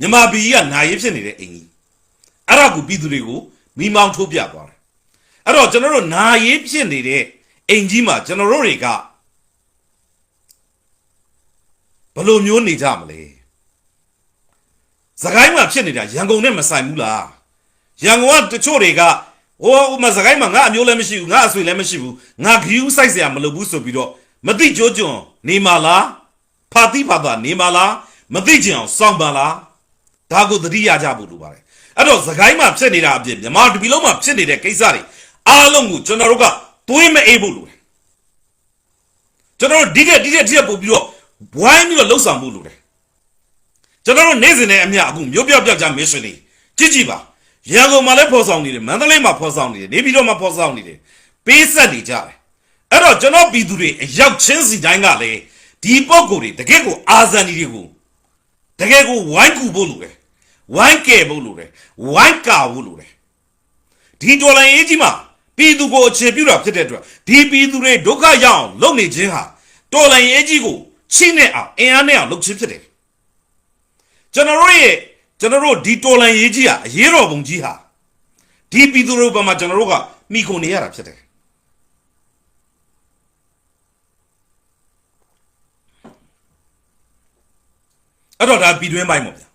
မြမဘီကြီးကနာရေးဖြစ်နေတဲ့အိမ်ကြီးအဲ့ဒါကိုပြည်သူတွေကိုမိမောင်းထိုးပြသွားတယ်အဲ့တော့ကျွန်တော်တို့နာရေးဖြစ်နေတဲ့အိမ်ကြီးမှာကျွန်တော်တို့တွေကဘလို့မျိုးနေကြမလဲစကိုင်းမှာဖြစ်နေတာရန်ကုန်နဲ့မဆိုင်ဘူးလားရန်ကုန်ကတချို့တွေကဟိုမစကိုင်းမှာငါအမျိုးလည်းမရှိဘူးငါအဆွေလည်းမရှိဘူးငါဂယူးစိုက်စရာမလိုဘူးဆိုပြီးတော့မသိကြွကြွနေမှာလားဖာတိဖာတာနေမှာလားမသိကြအောင်စောင့်ပါလား ဒါကိုသတိရကြဖို့လိုပါတယ်အဲ့တော့စကိုင်းမှာဖြစ်နေတာအပြင်မြန်မာတပြည်လုံးမှာဖြစ်နေတဲ့ကိစ္စတွေအားလုံးကိုကျွန်တော်တို့ကသွေးမအေးဖို့လိုတယ်ကျွန်တော်တို့ဒီကဒီကဒီကပို့ပြီးတော့ဝိုင်းပြီးတော့လှုပ်ဆောင်ဖို့လိုတယ်ကျွန်တော်တို့နေ့စဉ်နဲ့အမျှအခုမျိုးပြောက်ပြောက်ကြမစ်ရှင်တွေကြည့်ကြည့်ပါရန်ကုန်မှာလည်းဖော်ဆောင်နေတယ်မန္တလေးမှာဖော်ဆောင်နေတယ်နေပြည်တော်မှာဖော်ဆောင်နေတယ်ပေးဆက်နေကြတယ်အဲ့တော့ကျွန်တော်ပြည်သူတွေအရောက်ချင်းစီတိုင်းကလည်းဒီပုံကိုယ်တွေတကယ့်ကိုအာဇန်ဒီတွေကိုတကယ်ကိုဝိုင်းကူဖို့လိုတယ် ဝိုင်းကဲဖို့လိုတယ်ဝိုင်းကာဖို့လိုတယ်ဒီဒေါ်လာရေးကြီးမှာပြည်သူကိုအခြေပြုတာဖြစ်တဲ့အတွက်ဒီပြည်သူတွေဒုက္ခရောက်အောင်လုပ်နေခြင်းဟာဒေါ်လာရေးကြီးကိုချိနဲ့အောင်အင်အားနဲ့အောင်လုပ်ခြင်းဖြစ်တယ်ကျွန်တော်တို့ရဲ့ကျွန်တော်တို့ဒီတော်လန်ရေးကြီးဟာအရေးတော်ပုံကြီးဟာဒီပြည်သူတို့ဘက်မှာကျွန်တော်တို့ကမိခုနေရတာဖြစ်တယ်အဲ့တော့ဒါပြည်တွင်းပိုင်းပေါ့ဗျာ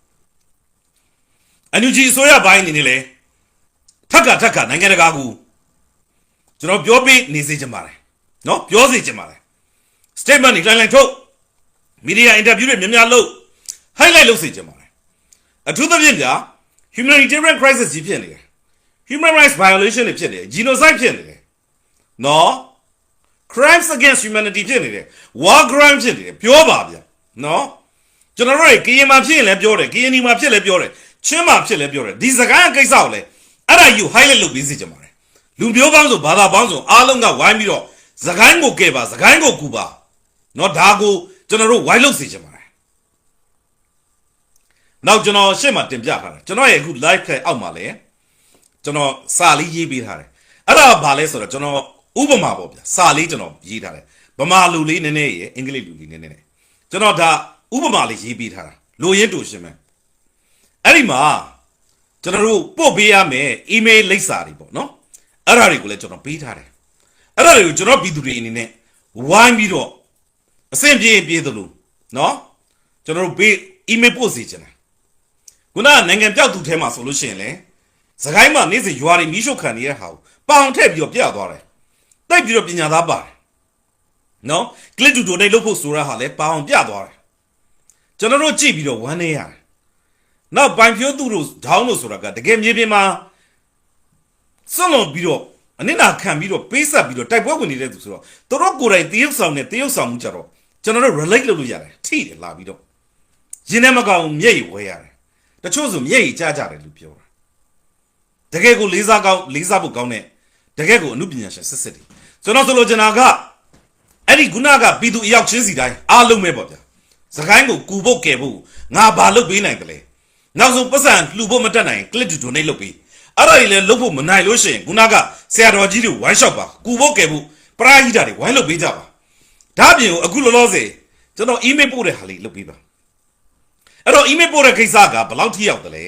အန်ယူဂျီအစိုးရဘိုင်းအနေနဲ့လည်းထက်ကထက်ကနိုင်ငံတကာကိုကျွန်တော်ပြောပြနေစေချင်ပါတယ်နော်ပြောစေချင်ပါတယ် statement တွေလိုင်းလိုင်းထုတ် media interview တွေများများလုပ် highlight လုပ်စေချင်ပါတယ်အထူးသဖြင့်ကြာ humanitarian crisis ကြီးဖြစ်နေတယ် human rights violation တွေဖြစ်နေတယ် genocide ဖြစ်နေတယ်နော် crimes against humanity ဖြစ်နေတယ် war crime ဖြစ်နေတယ်ပြောပါဗျာနော်ကျွန်တော်တို့ကရင်မှာဖြစ်ရင်လည်းပြောတယ်ကရင်ဒီမှာဖြစ်လည်းပြောတယ် ချင်းမှာဖြစ်လည်းပြောတယ်ဒီစကားကိစ္စကိုလည်းအဲ့ဒါယူ highlight လုပ်ပေးစေချင်ပါတယ်လူမျိုးပေါင်းစုံဘာသာပေါင်းစုံအားလုံးကဝိုင်းပြီးတော့စကိုင်းကိုကဲပါစကိုင်းကိုကူပါနော်ဒါကိုကျွန်တော်တို့ဝိုင်းလုပ်စေချင်ပါတယ်နောက်ကျွန်တော်ရှေ့မှာတင်ပြထားတယ်ကျွန်တော်ရဲ့အခု live ထဲအောက်မှာလည်းကျွန်တော်စာလေးရေးပေးထားတယ်အဲ့ဒါဘာလဲဆိုတော့ကျွန်တော်ဥပမာပေါ့ဗျာစာလေးကျွန်တော်ရေးထားတယ်ဗမာလူလေးနည်းနည်းရေအင်္ဂလိပ်လူလေးနည်းနည်းကျွန်တော်ဒါဥပမာလေးရေးပေးထားတာလိုရင်းတူရှင်းမယ် အဲ့ဒီမှာကျွန်တော်တို့ပို့ပေးရမယ် email လိပ်စာတွေပေါ့နော်အဲ့ဒါတွေကိုလည်းကျွန်တော်ပေးထားတယ်အဲ့ဒါတွေကိုကျွန်တော်ပြည်သူတွေအနေနဲ့ဝိုင်းပြီးတော့အဆင်ပြေပြေသလိုနော်ကျွန်တော်တို့ပေး email ပို့စီချင်တယ်ခုနကနိုင်ငံပြောက်သူထဲမှာဆိုလို့ရှိရင်လေစကိုင်းမှာနေ့စဉ်ရွာတွေမီးရှို့ခံနေတဲ့ဟာကိုပေါင်ထည့်ပြီးတော့ပြသွားတယ်တိုက်ပြီးတော့ပညာသားပါတယ်နော်ကလစ်တူတိုနေလို့ဖို့ဆိုရဟာလေပေါင်ပြသွားတယ်ကျွန်တော်တို့ကြည့်ပြီးတော့ဝမ်းနေရတယ် နောက်ပိုင်ဖြိုးသူတို့ဒေါင်းလို့ဆိုတာကတကယ်မြေပြင်မှာစွန့်လွန်ပြီးတော့အနစ်နာခံပြီးတော့ပေးဆက်ပြီးတော့တိုက်ပွဲဝင်နေတဲ့သူဆိုတော့သူတို့ကိုယ်တိုင်တရုပ်ဆောင်နဲ့တရုပ်ဆောင်မှုကြတော့ကျွန်တော်တို့ relate လုပ်လို့ရတယ်ထိတယ်လာပြီးတော့ရင်းနဲ့မကောင်မျက်ရည်ဝဲရတယ်တချို့ဆိုမျက်ရည်ကြားကြတယ်လို့ပြောတာတကယ်ကိုလေးစားကောင်းလေးစားဖို့ကောင်းတဲ့တကယ်ကိုအမှုပညာရှင်စစ်စစ်တွေကျွန်တော်ဆိုလိုချင်တာကအဲ့ဒီခုနကပြည်သူအရောက်ချင်းစီတိုင်းအားလုံးပဲပေါ့ဗျာစကိုင်းကိုကူဖို့ကယ်ဖို့ငါဘာလုပ်ပေးနိုင်တယ်လဲ နောက်ဆုံးပတ်စံလှူဖို့မတက်နိုင် click to donate လုပ်ပေးအဲ့ဒါကြီးလည်းလုပ်ဖို့မနိုင်လို့ရှိရင်ခုနကဆရာတော်ကြီးတွေဝိုင်းရှော့ပါကူဖို့ကယ်ဖို့ပရာဟိတာတွေဝိုင်းလုပ်ပေးကြပါဒါအပြင်ကိုအခုလောလောဆယ်ကျွန်တော် email ပို့တဲ့ဟာလေးလုပ်ပေးပါအဲ့တော့ email ပို့တဲ့ကိစ္စကဘယ်လောက်ထိရောက်တယ်လဲ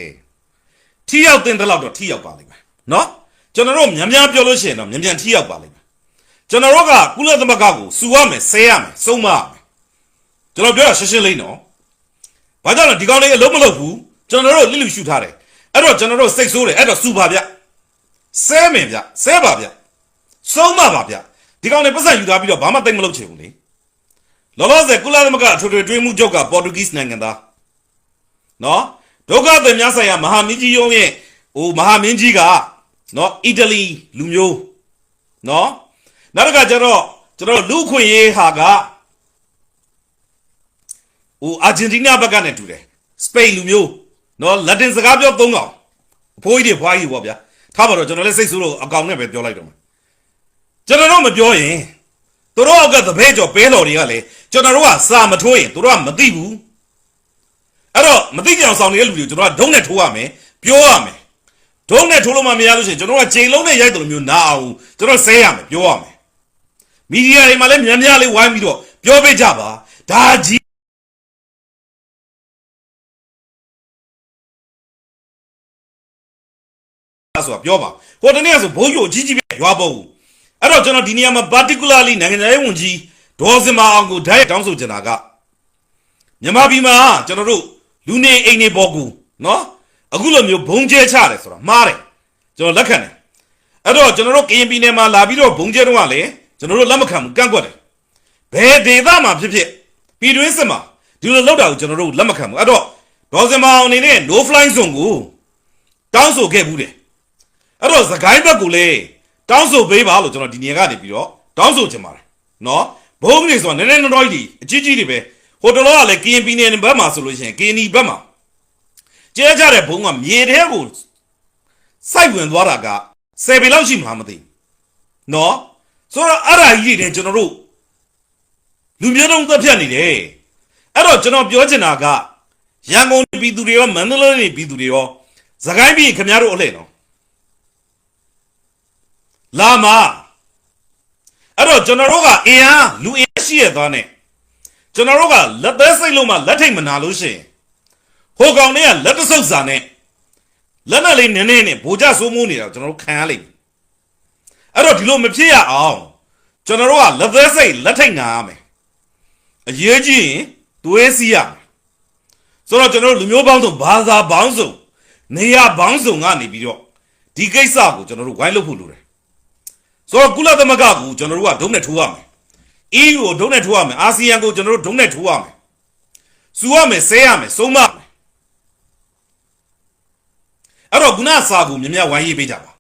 ထိရောက်တဲ့လောက်တော့ထိရောက်ပါလိမ့်မယ်နော်ကျွန်တော်တို့များများပြောလို့ရှိရင်တော့မြန်မြန်ထိရောက်ပါလိမ့်မယ်ကျွန်တော်တို့ကကုလသမဂ္ဂကိုစူရမယ်ဆဲရမယ်စုံမရမယ်ကျွန်တော်ပြောတာရှင်းရှင်းလေးနော်ဘာကြောင့်လဲဒီကောင်လေးအလုံးမလုပ်ဘူး ကျွန်တော်တို့လိလူရှုထားတယ်အဲ့တော့ကျွန်တော်တို့စိတ်ဆိုးတယ်အဲ့တော့စူပါဗျဆဲမယ်ဗျဆဲပါဗျစုံမပါဗျဒီကောင်လေးပတ်စံယူထားပြီးတော့ဘာမှတိတ်မလုပ်ချင်ဘူးလေလောလောဆယ်ကုလသမဂ္ဂအထွေထွေတွင်းမှုချုပ်ကပေါ်တူဂီးနိုင်ငံသားနော်ဒုက္ခသည်များဆိုင်ရာမဟာမင်းကြီးရုံးရဲ့ဟိုမဟာမင်းကြီးကနော်အီတလီလူမျိုးနော်နောက်တစ်ခါကျတော့ကျွန်တော်လူခွင့်ရေးဟာကဟိုအာဂျင်တီးနားဘက်ကနဲ့တူတယ်စပိန်လူမျိုး နော်လက်တင်စကားပြောသုံးကောင်အဖိုးကြီးတွေဖွားကြီးပေါ့ဗျာထားပါတော့ကျွန်တော်လည်းစိတ်ဆိုးလို့အကောင်နဲ့ပဲပြောလိုက်တော့မှာကျွန်တော်တို့မပြောရင်သူတို့အောက်ကသဘဲကျော်ပဲတော်တွေကလည်းကျွန်တော်တို့ကစာမထိုးရင်သူတို့ကမသိဘူးအဲ့တော့မသိကြအောင်ဆောင်နေတဲ့လူတွေကိုကျွန်တော်ကဒုံးနဲ့ထိုးရမယ်ပြောရမယ်ဒုံးနဲ့ထိုးလို့မှမရလို့ရှိရင်ကျွန်တော်ကချိန်လုံးနဲ့ရိုက်တယ်လို့မျိုးနာအောင်ကျွန်တော်ဆဲရမယ်ပြောရမယ်မီဒီယာတွေမှာလည်းများများလေးဝိုင်းပြီးတော့ပြောပေးကြပါဒါကြီး ဆိုတာပြောပါဟိုတနေ့ကဆိုဘုံကြီးအကြီးကြီးပဲရွာပုံအဲ့တော့ကျွန်တော်ဒီနေရာမှာ particularly နိုင်ငံရေးဝန်ကြီးဒေါ်စင်မအောင်ကိုဓာတ်ရိုက်တောင်းဆိုချင်တာကမြန်မာပြည်မှာကျွန်တော်တို့လူနေအိမ်နေပေါ်ကူနော်အခုလိုမျိုးဘုံကျဲချတယ်ဆိုတာမှားတယ်ကျွန်တော်လက်ခံတယ်အဲ့တော့ကျွန်တော်တို့ကရင်ပြည်နယ်မှာလာပြီးတော့ဘုံကျဲတော့ကလည်းကျွန်တော်တို့လက်မခံဘူးကန့်ကွက်တယ်ဘယ်ဒေသမှာဖြစ်ဖြစ်ပြည်တွင်းစစ်မှာဒီလိုလောက်တာကိုကျွန်တော်တို့လက်မခံဘူးအဲ့တော့ဒေါ်စင်မအောင်အနေနဲ့ no fly zone ကိုတောင်းဆိုခဲ့ဘူးတယ် အဲ့တော့သခိုင်းဘက်ကိုလေတောင်းဆိုပေးပါလို့ကျွန်တော်ဒီနေရာကနေပြီးတော့တောင်းဆိုချင်ပါတယ်နော်ဘုံကြီးဆိုတာနည်းနည်းတော့ကြီးအကြီးကြီးတွေပဲဟိုတလောကလည်း KNP နယ်ဘက်မှာဆိုလို့ရှိရင် KNI ဘက်မှာကျဲကြတဲ့ဘုံကမြေထဲကိုစိုက်ဝင်သွားတာက10ပေလောက်ရှိမှမသိဘူးနော်ဆိုတော့အဲ့ဒါကြီးတွေကျွန်တော်တို့လူမျိုးတုံးသက်ဖြတ်နေတယ်အဲ့တော့ကျွန်တော်ပြောချင်တာကရန်ကုန်ပြည်သူတွေရောမန္တလေးနေပြည်သူတွေရောသခိုင်းပြည်ခင်ဗျားတို့အလှည့်နော် လာမအဲ့တော့ကျွန်တော်တို့ကအင်အားလူအင်အားရှိရသွားနဲ့ကျွန်တော်တို့ကလက်သေးစိတ်လုံးမှလက်ထိတ်မနာလို့ရှိရင်ဟိုကောင်တွေကလက်တဆုပ်စာနဲ့လက်နဲ့လေးနည်းနည်းနဲ့ဗိုလ်ချဆိုးမိုးနေတာကိုကျွန်တော်တို့ခံရလိမ့်မယ်အဲ့တော့ဒီလိုမဖြစ်ရအောင်ကျွန်တော်တို့ကလက်သေးစိတ်လက်ထိတ်နာရမယ်အရေးကြီးရင်သွေးစီးရမယ်ဆိုတော့ကျွန်တော်တို့လူမျိုးပေါင်းစုံဘာသာပေါင်းစုံနေရာပေါင်းစုံကနေပြီးတော့ဒီကိစ္စကိုကျွန်တော်တို့ဝိုင်းလုပ်ဖို့လိုတယ် ဆိုတော့ကုလသမဂ္ဂကိုကျွန်တော်တို့ကဒုံနဲ့ထိုးရမယ်။ EU ကိုဒုံနဲ့ထိုးရမယ်။အာဆီယံကိုကျွန်တော်တို့ဒုံနဲ့ထိုးရမယ်။စူရမယ်ဆဲရမယ်စုံမမယ်။အဲ့တော့ခုနစာကိုမြင်မြဝိုင်းရေးပေးကြပါ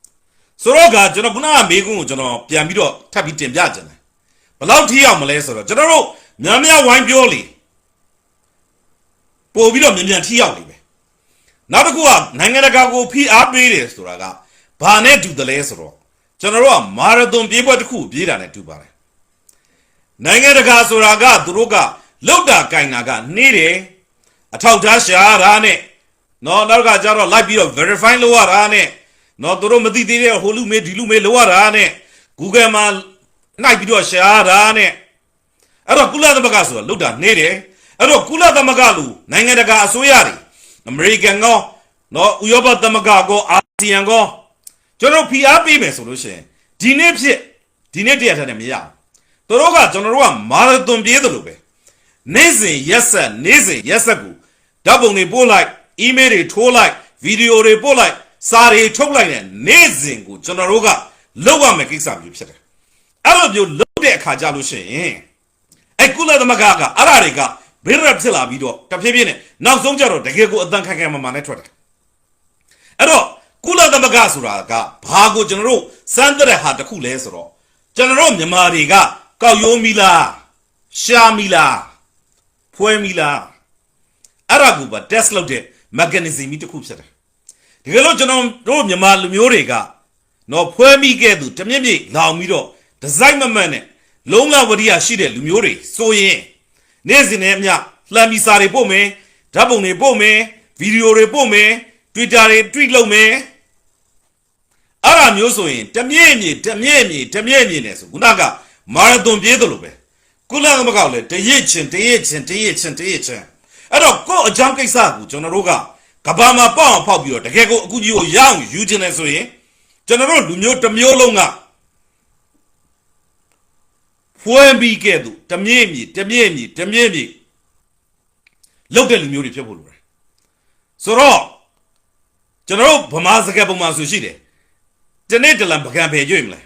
။ဆိုတော့ကကျွန်တော်ခုနကမေးခွန်းကိုကျွန်တော်ပြန်ပြီးတော့ထပ်ပြီးတင်ပြခြင်းတယ်။ဘယ်လောက်ထိအောင်မလဲဆိုတော့ကျွန်တော်တို့မြမြဝိုင်းပြောလေပို့ပြီးတော့မြန်မြန်ထိရောက်နေပဲ။နောက်တစ်ခုကနိုင်ငံတကာကိုဖိအားပေးတယ်ဆိုတာကဘာနဲ့တူတယ်လဲဆိုတော့ ကျွန်တော်တို့ကမာရသွန်ပြေးပွဲတစ်ခုပြေးတာနဲ့တူပါတယ်နိုင်ငံတကာဆိုတာကသူတို့ကလောက်တာကင်တာကနေတယ်အထောက်ထားရှာတာနဲ့နော်နောက်ကကြတော့လိုက်ပြီးတော့ verify လုပ်ရတာနဲ့နော်သူတို့မသိသေးတဲ့ဟိုလူမေးဒီလူမေးလုပ်ရတာနဲ့ Google မှာနိုင်ပြီးတော့ရှာတာနဲ့အဲ့တော့ကုလသမဂ္ဂဆိုတာလောက်တာနေတယ်အဲ့တော့ကုလသမဂ္ဂလူနိုင်ငံတကာအစိုးရတွေအမေရိကန်ကောနော်ဥရောပသမဂ္ဂကောအာဆီယံကော ကျွန်တော်ဖိအားပေးမယ်ဆိုလို့ရှိရင်ဒီနေ့ဖြစ်ဒီနေ့တရက်ထက်နဲ့မရဘူးသူတို့ကကျွန်တော်တို့ကမာရသွန်ပြေးတယ်လို့ပဲနေ့စဉ်ရက်ဆက်နေ့စဉ်ရက်ဆက်ကိုဓာတ်ပုံတွေပို့လိုက်အီးမေးလ်တွေထိုးလိုက်ဗီဒီယိုတွေပို့လိုက်စာတွေထုတ်လိုက်တဲ့နေ့စဉ်ကိုကျွန်တော်တို့ကလုပ်ရမယ့်ကိစ္စမျိုးဖြစ်တယ်အဲ့လိုမျိုးလုပ်တဲ့အခါကြလို့ရှိရင်အဲ့ကုလသမဂ္ဂကအဲ့ဒါတွေကဘေးရက်ဖြစ်လာပြီးတော့တဖြည်းဖြည်းနဲ့နောက်ဆုံးကြတော့တကယ်ကိုအတန်ခက်ခဲမှမှနဲ့ထွက်တယ်အဲ့တော့ ကုလသမဂ္ဂဆိုတာကဘာကိုကျွန်တော်တို့စမ်းတဲ့ဟာတစ်ခုလဲဆိုတော့ကျွန်တော်တို့မြန်မာတွေကကောက်ရိုးမီလားရှာမီလားဖွဲမီလားအဲ့ဒါကိုပါ test လုပ်တဲ့ mechanism ကြီးတစ်ခုဖြစ်တယ်တကယ်လို့ကျွန်တော်တို့မြန်မာလူမျိုးတွေကနော်ဖွဲမိခဲ့သူတမြင့်မြင့်လောင်ပြီးတော့ဒီဇိုင်းမမတ်နဲ့လုံးလဝရိယရှိတဲ့လူမျိုးတွေဆိုရင်နေ့စဉ်နဲ့အမျှလှမ်းပြီးစာတွေပို့မယ်ဓာတ်ပုံတွေပို့မယ်ဗီဒီယိုတွေပို့မယ် Twitter တွေ tweet လုပ်မယ် အဲ့ဒါမျိုးဆိုရင်တမြင့်မြင့်တမြင့်မြင့်တမြင့်မြင့်နဲ့ဆိုခုနကမာရသွန်ပြေးတယ်လို့ပဲကုလသမဂ္ဂကလည်းတရစ်ချင်းတရစ်ချင်းတရစ်ချင်းတရစ်ချင်းအဲ့တော့ကိုယ့်အကြောင်းကိစ္စကိုကျွန်တော်တို့ကကဘာမှာပေါ့အောင်ဖောက်ပြီးတော့တကယ်ကိုအခုကြီးကိုရအောင်ယူခြင်းလဲဆိုရင်ကျွန်တော်တို့လူမျိုးတစ်မျိုးလုံးကဖွင့်ပြီးကဲ့သို့တမြင့်မြင့်တမြင့်မြင့်တမြင့်မြင့်လောက်တဲ့လူမျိုးတွေဖြစ်ဖို့လိုတယ်ဆိုတော့ကျွန်တော်တို့ဗမာစကားပုံမှာဆိုရှိတယ် တနေ့တလံပကံဖယ်ကြွမလဲ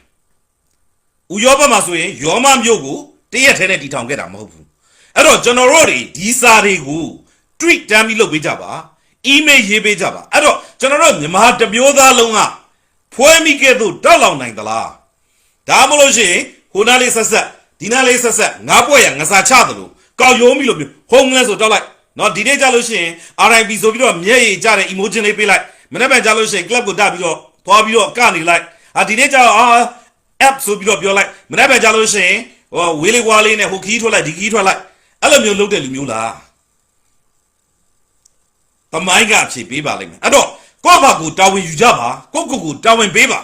ဥရောပမှာဆိုရင်ယောမမြို့ကိုတရက်ထဲနဲ့တီထောင်ခဲ့တာမဟုတ်ဘူးအဲ့တော့ကျွန်တော်တို့တွေဒီစာတွေကို tweet တမ်းပြီးလုပ်ပေးကြပါ email ရေးပေးကြပါအဲ့တော့ကျွန်တော်တို့မြန်မာတစ်မျိုးသားလုံးကဖွဲမိခဲ့သို့တောက်လောင်နိုင်သလားဒါမှမဟုတ်ရှင်ဟိုနားလေးဆက်ဆက်ဒီနားလေးဆက်ဆက်ငါးပွဲရငစာချသလိုကောက်ရိုးမိလို့မျိုးဟုံးလဲဆိုတောက်လိုက်နော်ဒီနေ့ကြလို့ရှိရင် RIP ဆိုပြီးတော့မျက်ရည်ကျတဲ့ emoji လေးပေးလိုက်မနေ့ပြန်ကြလို့ရှိရင် club ကိုတက်ပြီးတော့ သွားပြီးတော့ကနေလိုက်ဟာဒီနေ့ကျတော့အာ app ဆိုပြီးတော့ပြောလိုက်မနေ့ပြန်ကြလို့ရှိရင်ဟိုဝေးလေးကွာလေးနဲ့ဟိုခီးထွက်လိုက်ဒီခီးထွက်လိုက်အဲ့လိုမျိုးလုပ်တဲ့လူမျိုးလားတမိုင်းကအဖြေပေးပါလိမ့်မယ်အဲ့တော့ကိုယ့်ဘာကိုတာဝန်ယူကြပါကိုယ့်ကိုယ်ကိုတာဝန်ပေးပါ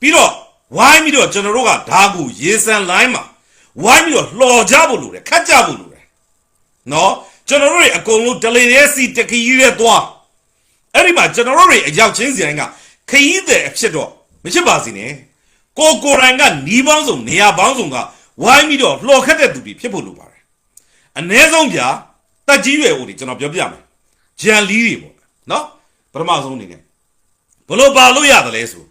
ပြီးတော့ဝိုင်းပြီးတော့ကျွန်တော်တို့ကဓာတ်ကိုရေစံလိုင်းမှာဝိုင်းပြီးတော့လှော်ကြဖို့လိုတယ်ခတ်ကြဖို့လိုတယ်နော်ကျွန်တော်တို့တွေအကုန်လုံးတလေရဲစီတခီးရဲသွားအဲ့ဒီမှာကျွန်တော်တို့တွေအရောက်ချင်းစီတိုင်းက ခရီးသည်အဖြစ်တော့မဖြစ်ပါစေနဲ့ကိုကိုရိုင်ကနီးပေါင်းစုံနေရာပေါင်းစုံကဝိုင်းပြီးတော့လှော်ခတ်တဲ့သူတွေဖြစ်ဖို့လိုပါတယ်အ ਨੇ ဆုံးဗျာတက်ကြီးရွယ်ဦးတွေကျွန်တော်ပြောပြမယ်ဂျန်လီတွေပေါ့နော်ပထမဆုံးအနေနဲ့ဘလို့ပါလို့ရတယ်လဲဆို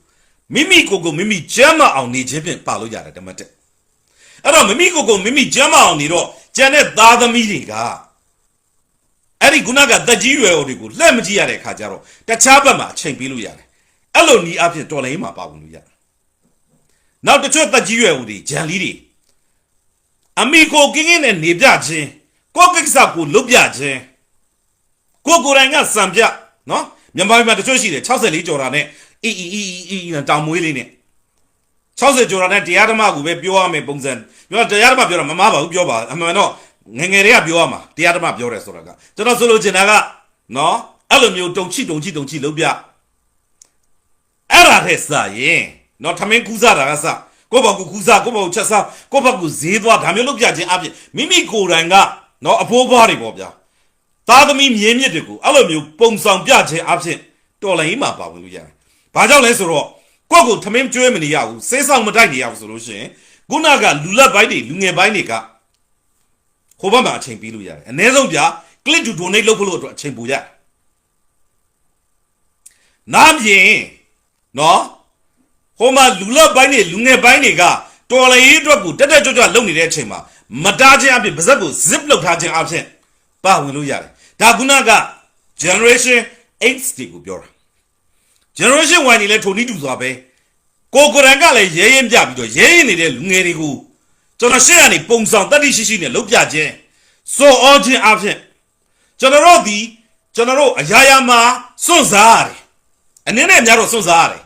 မိမိကိုယ်ကိုမိမိကျမ်းမအောင်နေခြင်းဖြင့်ပါလို့ရတယ်ဓမ္မတက်အဲ့တော့မိမိကိုယ်ကိုမိမိကျမ်းမအောင်နေတော့ကျန်တဲ့သားသမီးတွေကအဲ့ဒီခုနကတက်ကြီးရွယ်ဦးတွေကိုလှည့်မကြည့်ရတဲ့ခါကျတော့တခြားဘက်မှာအချိန်ပေးလို့ရတယ် အဲ့လိုနီးအဖြစ်တော်လိုင်းမှာပါဝင်လို့ရတယ်နောက်တစ်ချို့တက်ကြီးရွယ်ဦးတွေဂျန်လီတွေအမိကိုကင်းကင်းနဲ့နေပြခြင်းကိုယ့်ကိစ္စကိုလုပ်ပြခြင်းကိုကိုယ်တိုင်ကစံပြနော်မြန်မာပြည်မှာတချို့ရှိတယ်64ကျော်တာနဲ့အီအီအီအီအီတောင်မွေးလေးနဲ့60ကျော်တာနဲ့တရားဓမ္မကိုပဲပြောရမယ်ပုံစံပြောတရားဓမ္မပြောတာမမားပါဘူးပြောပါအမှန်တော့ငယ်ငယ်တွေကပြောရမှာတရားဓမ္မပြောတယ်ဆိုတာကကျွန်တော်ဆိုလိုချင်တာကနော်အဲ့လိုမျိုးတုံချိတုံချိတုံချိလုပ်ပြ အဲ့ဒါတဲ့စရင်နော်ထမင်းကူးစားတာကစကိုယ့်ဘောက်ကူကူးစားကိုယ့်ဘောက်ချက်စားကိုယ့်ဘောက်ကူဈေးသွားဒါမျိုးလုပ်ပြခြင်းအပြင်မိမိကိုယ်တိုင်ကနော်အဖိုးဘွားတွေပေါ့ဗျာသားသမီးမြင်းမြစ်တွေကိုအဲ့လိုမျိုးပုံဆောင်ပြခြင်းအဖြစ်တော်လိုင်းမှာပါဝင်လို့ရတယ်။ဘာကြောင့်လဲဆိုတော့ကိုယ့်ကိုထမင်းကျွေးမနေရဘူးစေးဆောင်မတိုက်နေရဘူးဆိုလို့ရှိရင်ခုနကလူလက်ပိုင်းတွေလူငယ်ပိုင်းတွေကဟိုဘက်မှာအချိန်ပေးလို့ရတယ်။အ ਨੇ ဆုံးပြ click to donate လုပ်ဖို့လို့အတွက်အချိန်ပိုရတယ်။နားမြင် နော်ဟိုမှာလူလက်ပိုင်းတွေလူငယ်ပိုင်းတွေကတော်လိုင်းအတွက်ကိုတက်တက်ကြွကြွလုပ်နေတဲ့အချိန်မှာမတားခြင်းအဖြစ်ပါဇက်ကို zip လုပ်ထားခြင်းအဖြစ်ပါဝင်လို့ရတယ်ဒါခုနက generation X တွေကိုပြောတာ generation Y နေလဲထုံနီးတူစွာပဲကိုကိုရန်ကလည်းရဲရင်ပြပြီးတော့ရဲရင်နေတဲ့လူငယ်တွေကိုကျွန်တော်ရှေ့ကနေပုံဆောင်တတိရှိရှိနဲ့လုပ်ပြခြင်းစောအောခြင်းအဖြစ်ကျွန်တော်တို့ဒီကျွန်တော်တို့အရာရာမှာစွန့်စားရတယ် အနည်းနဲ့များတော့စွန့်စားရတယ်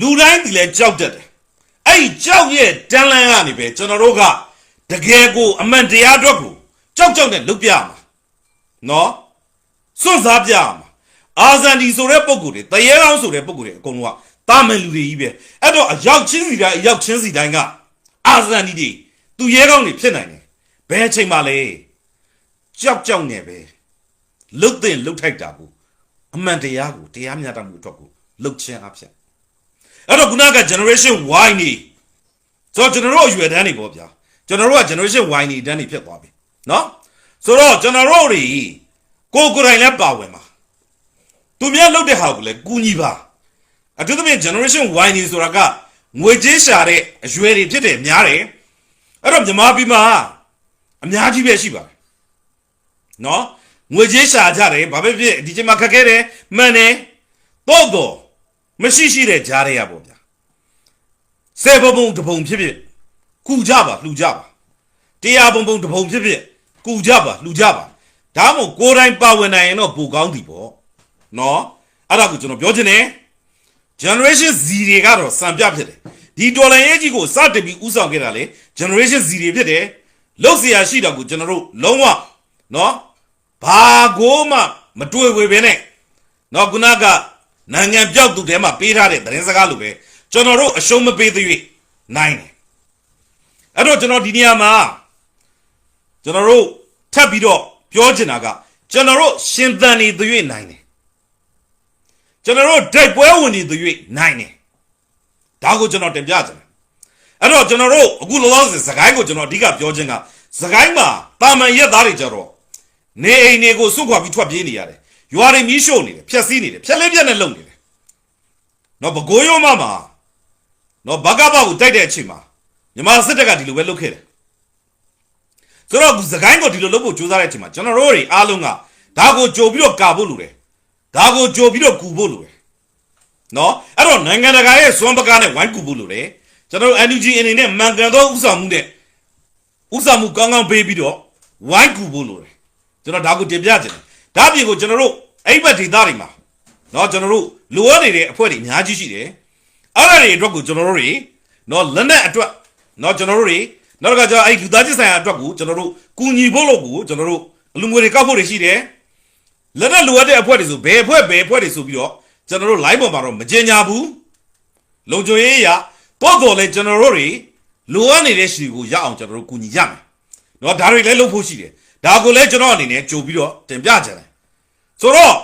လူတိုင်းဒီလဲကြောက်တတ်တယ်အဲ့ဒီကြောက်ရဲ့တန်လန်းကနေပဲကျွန်တော်တို့ကတကယ်ကိုအမှန်တရားအတွက်ကိုကြောက်ကြောက်နဲ့လုပ်ပြရမှာနော်စွန့်စားပြရမှာအာဇန်ဒီဆိုတဲ့ပုံကိုယ်တွေတရေကောင်းဆိုတဲ့ပုံကိုယ်တွေအကုန်လုံးကတာမန်လူတွေကြီးပဲအဲ့တော့အရောက်ချင်းစီတိုင်းအရောက်ချင်းစီတိုင်းကအာဇန်ဒီတွေသူရဲကောင်းတွေဖြစ်နိုင်တယ်ဘယ်အချိန်မှလဲကြောက်ကြောက်နေပဲလုတ်တဲ့လုတ်ထိုက်တာကို အမှန်တရားကိုတရားမျှတမှုအတွက်ကိုလုတ်ချင်းအဖြစ်အဲ့တော့ခုနက generation Y နေဆိုတော့ကျွန်တော်တို့အရွယ်တန်းနေပေါ့ဗျာကျွန်တော်တို့က generation Y နေတန်းနေဖြစ်သွားပြီနော်ဆိုတော့ကျွန်တော်တို့တွေကိုကိုယ်တိုင်လည်းပါဝင်ပါသူများလုပ်တဲ့ဟာကိုလည်းကူညီပါအထူးသဖြင့် generation Y နေဆိုတာကငွေကြေးရှာတဲ့အရွယ်တွေဖြစ်တယ်များတယ်အဲ့တော့မြန်မာပြည်မှာအများကြီးပဲရှိပါတယ်နော် ငွေကြေးရှာကြတယ်ဘာပဲဖြစ်ဒီချိန်မှာခက်ခဲတယ်မှန်တယ်တော့တော့မရှိရှိတဲ့ကြားရရပေါ့ဗျာဆယ်ပုံပုံတစ်ပုံဖြစ်ဖြစ်ကူကြပါလှူကြပါတရားပုံပုံတစ်ပုံဖြစ်ဖြစ်ကူကြပါလှူကြပါဒါမှမဟုတ်ကိုယ်တိုင်ပါဝင်နိုင်ရင်တော့ပိုကောင်းသည်ပေါ့နော်အဲ့ဒါကိုကျွန်တော်ပြောချင်တယ် generation Z တွေကတော့စံပြဖြစ်တယ်ဒီဒေါ်လာရေးကြီးကိုစတင်ပြီးဥဆောင်ခဲ့တာလေ generation Z တွေဖြစ်တယ်လောက်เสียရှိတာကိုကျွန်တော်တို့လုံးဝနော် ဘာကိုမှမတွေ့ဝေပဲနဲ့နော်ခုနကနိုင်ငံပြောက်သူတဲမှာပေးထားတဲ့သတင်းစကားလိုပဲကျွန်တော်တို့အရှုံးမပေးသေး၍နိုင်တယ်အဲ့တော့ကျွန်တော်ဒီနေရာမှာကျွန်တော်တို့ထပ်ပြီးတော့ပြောချင်တာကကျွန်တော်တို့ရှင်သန်နေသူ၍နိုင်တယ်ကျွန်တော်တို့တိုက်ပွဲဝင်နေသူ၍နိုင်တယ်ဒါကိုကျွန်တော်တင်ပြချင်တယ်အဲ့တော့ကျွန်တော်တို့အခုလောလောဆယ်စကိုင်းကိုကျွန်တော်အဓိကပြောချင်ကစကိုင်းမှာတာမန်ရက်သားတွေကြတော့ နေအိမ်တွေကိုစုခွာပြီးထွက်ပြေးနေရတယ်ရွာတွေမီးရှို့နေတယ်ဖျက်ဆီးနေတယ်ဖျက်လေးပြက်နဲ့လုံနေတယ်နော်ဘကိုးရုံးမမှာနော်ဘကဘကိုတိုက်တဲ့အချိန်မှာမြန်မာစစ်တပ်ကဒီလိုပဲလုပ်ခဲ့တယ်ဆိုတော့စကိုင်းကိုဒီလိုလုပ်ဖို့ကြိုးစားတဲ့အချိန်မှာကျွန်တော်တို့တွေအားလုံးကဒါကိုကြိုပြီးတော့ကာဖို့လိုတယ်ဒါကိုကြိုပြီးတော့ကူဖို့လိုတယ်နော်အဲ့တော့နိုင်ငံတကာရဲ့စွမ်းပကားနဲ့ဝိုင်းကူဖို့လိုတယ်ကျွန်တော်တို့ NUG အနေနဲ့မှန်ကန်သောဥဆောင်မှုနဲ့ဥဆောင်မှုကောင်းကောင်းပေးပြီးတော့ဝိုင်းကူဖို့လိုတယ် ကျွန်တော်ဒါကိုတင်ပြချင်တယ်ဒါအပြင်ကိုကျွန်တော်တို့အဲ့ဘက်ဒေသတွေမှာနော်ကျွန်တော်တို့လိုအပ်နေတဲ့အဖွဲ့တွေအများကြီးရှိတယ်အဲ့ဒါတွေအတွက်ကိုကျွန်တော်တို့တွေနော်လက်နက်အတွက်နော်ကျွန်တော်တို့တွေနောက်ကကျွန်တော်အဲ့လူသားချင်းဆိုင်ရာအတွက်ကိုကျွန်တော်တို့ကူညီဖို့လို့ကိုကျွန်တော်တို့အလူငွေတွေကောက်ဖို့တွေရှိတယ်လက်နက်လိုအပ်တဲ့အဖွဲ့တွေဆိုဘယ်အဖွဲ့ဘယ်အဖွဲ့တွေဆိုပြီးတော့ကျွန်တော်တို့ live ပေါ်မှာတော့မကြေညာဘူးလုံခြုံရေးအရာတော့တော်လဲကျွန်တော်တို့တွေလိုအပ်နေတဲ့ရှီကိုရအောင်ကျွန်တော်တို့ကူညီရမယ်နော်ဒါတွေလည်းလုပ်ဖို့ရှိတယ် ဒါကိုလည်းကျွန်တော်အနေနဲ့ကြိုပြီးတော့တင်ပြကြတယ်ဆိုတော့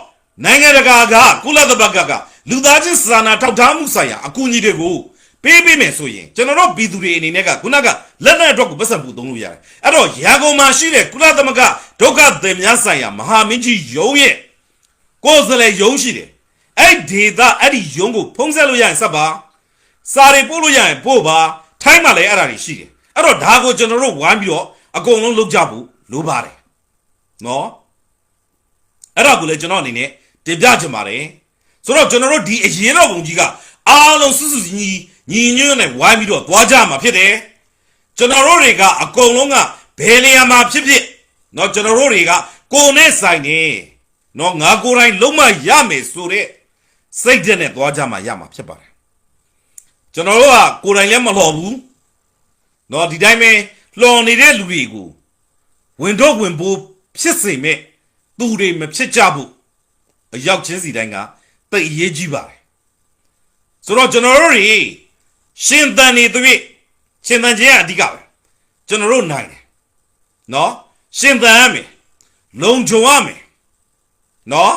နိုင်ငံတကာကကုလသမဂ္ဂကလူသားချင်းစာနာထောက်ထားမှုဆိုင်ရာအကူအညီတွေကိုပေးပေးမယ်ဆိုရင်ကျွန်တော်တို့ပြည်သူတွေအနေနဲ့ကခုနကလက်နက်အတွက်ကိုပတ်စံပူသုံးလို့ရတယ်အဲ့တော့ရန်ကုန်မှာရှိတဲ့ကုလသမဂ္ဂဒုက္ခသည်များဆိုင်ရာမဟာမင်းကြီးယုံရဲ့ကိုယ်စားလှယ်ယုံရှိတယ်အဲ့ဒေတာအဲ့ဒီယုံကိုဖုံးဆက်လို့ရရင်ဆက်ပါစာတွေပို့လို့ရရင်ပို့ပါထိုင်းမှာလည်းအဲ့ဒါတွေရှိတယ်အဲ့တော့ဒါကိုကျွန်တော်တို့ဝိုင်းပြီးတော့အကုန်လုံးလုပ်ကြဖို့လိုပါတယ်နော် အဲ့ဒါကိုလည်းကျွန်တော်အနေနဲ့တင်ပြချင်ပါတယ်ဆိုတော့ကျွန်တော်တို့ဒီအရင်တော်ဘုံကြီးကအားလုံးစွစွညီညီညွတ်နဲ့ဝိုင်းပြီးတော့သွားကြမှာဖြစ်တယ်ကျွန်တော်တို့တွေကအကုန်လုံးကဘယ်နေရာမှာဖြစ်ဖြစ်เนาะကျွန်တော်တို့တွေကကိုယ်နဲ့ဆိုင်နေเนาะငါကိုယ်တိုင်လုံးမရမယ်ဆိုတဲ့စိတ်ဓာတ်နဲ့သွားကြမှာရမှာဖြစ်ပါတယ်ကျွန်တော်တို့ကကိုယ်တိုင်လည်းမလှော်ဘူးเนาะဒီတိုင်းပဲလှော်နေတဲ့လူတွေကို ဝင်တော့ဝင်ဖို့ဖြစ်စေမဲ့သူတွေမဖြစ်ကြဘူးအရောက်ချင်းစီတိုင်းကတိတ်အရေးကြီးပါတယ်ဆိုတော့ကျွန်တော်တို့တွေရှင်သန်နေသွေးရှင်သန်ခြင်းကအဓိကပဲကျွန်တော်တို့နိုင်တယ်နော်ရှင်သန်ရမယ်လုံခြုံရမယ်နော်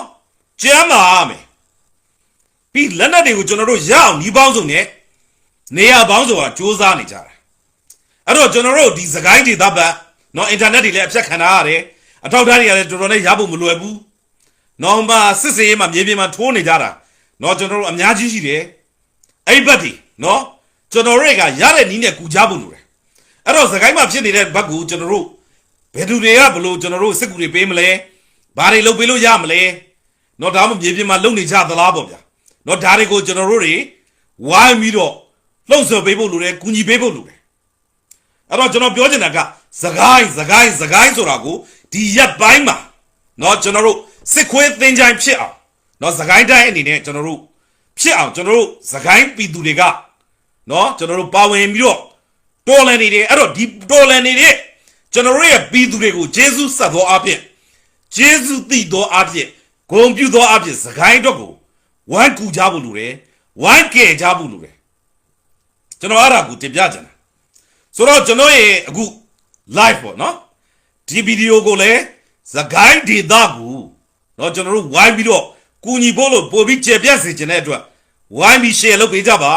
ကျမ်းမာရမယ်ပြီးလက်နက်တွေကိုကျွန်တော်တို့ရအောင်ဒီပေါင်းစုံနဲ့နေရာပေါင်းစုံကစူးစမ်းနေကြတယ်အဲ့တော့ကျွန်တော်တို့ဒီစကိုင်းဒေသဘက် နော်အင်တာနက်တွေလည်းအပြတ်ခံထားရတယ်အထောက်အထားတွေကလည်းတော်တော်လေးရဖို့မလွယ်ဘူးနော်မစစ်စင်ရေးမှာမြေပြင်မှာထိုးနေကြတာနော်ကျွန်တော်တို့အများကြီးရှိတယ်အဲ့ဘက်ဒီနော်ကျွန်တော်တို့ကရတဲ့နီးနဲ့ကူကြဖို့လိုတယ်အဲ့တော့စကိုင်းမှာဖြစ်နေတဲ့ဘက်ကကျွန်တော်တို့ဘယ်သူတွေကဘလို့ကျွန်တော်တို့စစ်ကူတွေပေးမလဲဘာတွေလုပ်ပေးလို့ရမလဲနော်ဒါမှမြေပြင်မှာလုပ်နေကြသလားပေါ့ဗျာနော်ဒါတွေကိုကျွန်တော်တို့တွေဝိုင်းပြီးတော့လှုပ်ဆော်ပေးဖို့လိုတယ်ကူညီပေးဖို့လိုတယ်အဲ့တော့ကျွန်တော်ပြောချင်တာက သခိုင်းသခိုင်းသခိုင်းဆိုတာကိုဒီရက်ပိုင်းမှာเนาะကျွန်တော်တို့စစ်ခွေးသင်္ချိုင်းဖြစ်အောင်เนาะသခိုင်းတိုင်းအနေနဲ့ကျွန်တော်တို့ဖြစ်အောင်ကျွန်တော်တို့သခိုင်းပြည်သူတွေကเนาะကျွန်တော်တို့ပါဝင်ပြီးတော့တော်လန်နေတယ်အဲ့တော့ဒီတော်လန်နေတဲ့ကျွန်တော်တို့ရဲ့ပြည်သူတွေကိုဂျေဇုဆက်သောအဖြစ်ဂျေဇုတည်သောအဖြစ်ဂုံပြုသောအဖြစ်သခိုင်းတော့ကိုဝိုင်းကူကြဖို့လိုတယ်ဝိုင်းကယ်ကြဖို့လိုတယ်ကျွန်တော်အဲ့ဒါကိုတင်ပြချင်တယ် ဆိုတော့ကျွန်တော်ရဲ့အခု live ပေါ့နော်ဒီဗီဒီယိုကိုလည်းသခိုင်းဒေသကိုတော့ကျွန်တော်တို့ဝိုင်းပြီးတော့ကူညီဖို့လို့ပို့ပြီးကျေပြတ်စေချင်တဲ့အတွက်ဝိုင်းပြီး share လုပ်ပေးကြပါ